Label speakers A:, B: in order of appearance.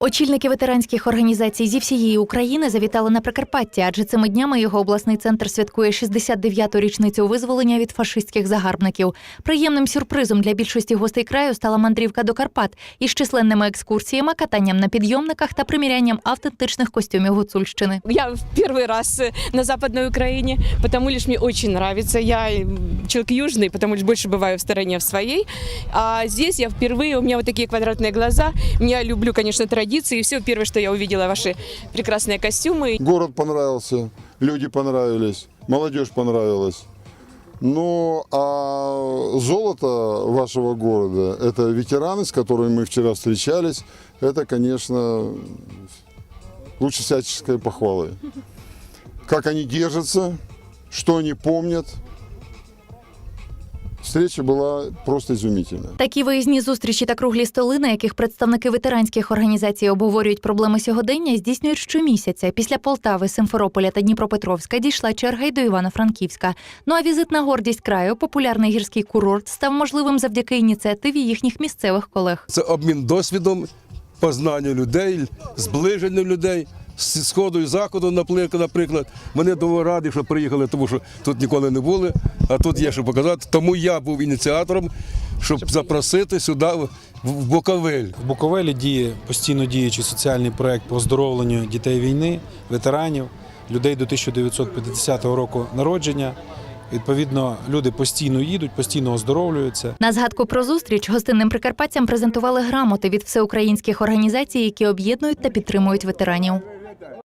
A: Очільники ветеранських організацій зі всієї України завітали на Прикарпаття, адже цими днями його обласний центр святкує 69-ту річницю визволення від фашистських загарбників. Приємним сюрпризом для більшості гостей краю стала мандрівка до Карпат із численними екскурсіями, катанням на підйомниках та примірянням автентичних костюмів Гуцульщини.
B: Я в первый раз э, на Западной Украине, потому лишь мне очень нравится. Я м, человек южный, потому лишь больше бываю в стороне в своей. А здесь я впервые, у меня вот такие квадратные глаза. Я люблю, конечно, традиции. И все, первое, что я увидела, ваши прекрасные костюмы.
C: Город понравился, люди понравились, молодежь понравилась. Ну, а золото вашего города, это ветераны, с которыми мы вчера встречались, это, конечно, лучше всяческой похвалы. Как они держатся, что они помнят. Встреча была просто изумительная.
A: Такі виїзні зустрічі та круглі столи, на яких представники ветеранських організацій обговорюють проблеми сьогодення, здійснюють щомісяця. Після Полтави, Симферополя та Дніпропетровська дійшла черга й до Івано-Франківська. Ну а візитна гордість краю, популярний гірський курорт, став можливим завдяки ініціативі їхніх місцевих колег.
D: Це обмін досвідом, познання людей, зближення людей. З сходу і заходу, наприклад, вони дуже раді, що приїхали, тому що тут ніколи не були, а тут є що показати. Тому я був ініціатором, щоб запросити сюди в- в Буковель.
E: В Буковелі діє постійно діючий соціальний проект по оздоровленню дітей війни, ветеранів, людей до 1950 року народження. Відповідно, люди постійно їдуть, постійно оздоровлюються.
A: На згадку про зустріч гостинним прикарпатцям презентували грамоти від всеукраїнських організацій, які об'єднують та підтримують ветеранів. that.